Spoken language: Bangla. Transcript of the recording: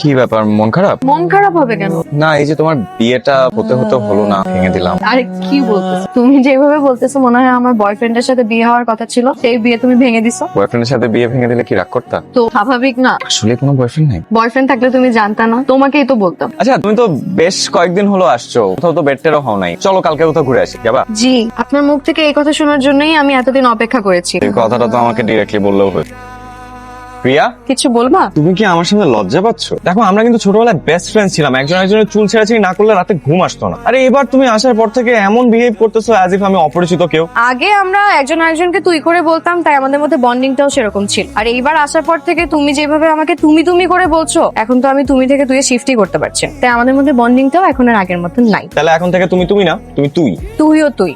কি ব্যাপার মন খারাপ? মন খারাপ হবে কেন? না এই যে তোমার বিয়েটা হতে হতে হলো না ভেঙে দিলাম। আরে কি বলতেছো? তুমি যেভাবে বলতেছো মনে হয় আমার বয়ফ্রেন্ডের সাথে বিয়ে হওয়ার কথা ছিল সেই বিয়ে তুমি ভেঙে দিছো। বয়ফ্রেন্ডের সাথে বিয়ে ভেঙে দিলে কি রাগ করতা? তো স্বাভাবিক না। আসলে কোনো বয়ফ্রেন্ড নাই। বয়ফ্রেন্ড থাকলে তুমি জানতা না তোমাকেই তো বলতাম। আচ্ছা তুমি তো বেশ কয়েকদিন হলো আসছো কোথাও তো বেডটেরও হও নাই। চলো কালকে কোথাও ঘুরে আসি যাবা? জি আপনার মুখ থেকে এই কথা শোনার জন্যই আমি এতদিন অপেক্ষা করেছি। এই কথাটা তো আমাকে ডিরেক্টলি বললেও হতো প্রিয়া? কিছু বলবা? তুমি কি আমার সামনে লজ্জা পাচ্ছ? দেখো আমরা কিন্তু ছোটবেলায় বেস্ট ফ্রেন্ড ছিলাম। একজন একজনের চুল ছেঁড়াছিড়ি না করলে রাতে ঘুম আসতো না। আরে এবার তুমি আসার পর থেকে এমন বিহেভ করতেছো অ্যাজ ইফ আমি অপরিচিত কেউ। আগে আমরা একজন আরেকজনকে তুই করে বলতাম তাই আমাদের মধ্যে বন্ডিংটাও সেরকম ছিল। আর এইবার আসার পর থেকে তুমি যেভাবে আমাকে তুমি তুমি করে বলছো এখন তো আমি তুমি থেকে তুই শিফটই করতে পারছি। তাই আমাদের মধ্যে বন্ডিংটাও এখন আর আগের মতন নাই। তাহলে এখন থেকে তুমি তুমি না তুমি তুই। তুইও তুই।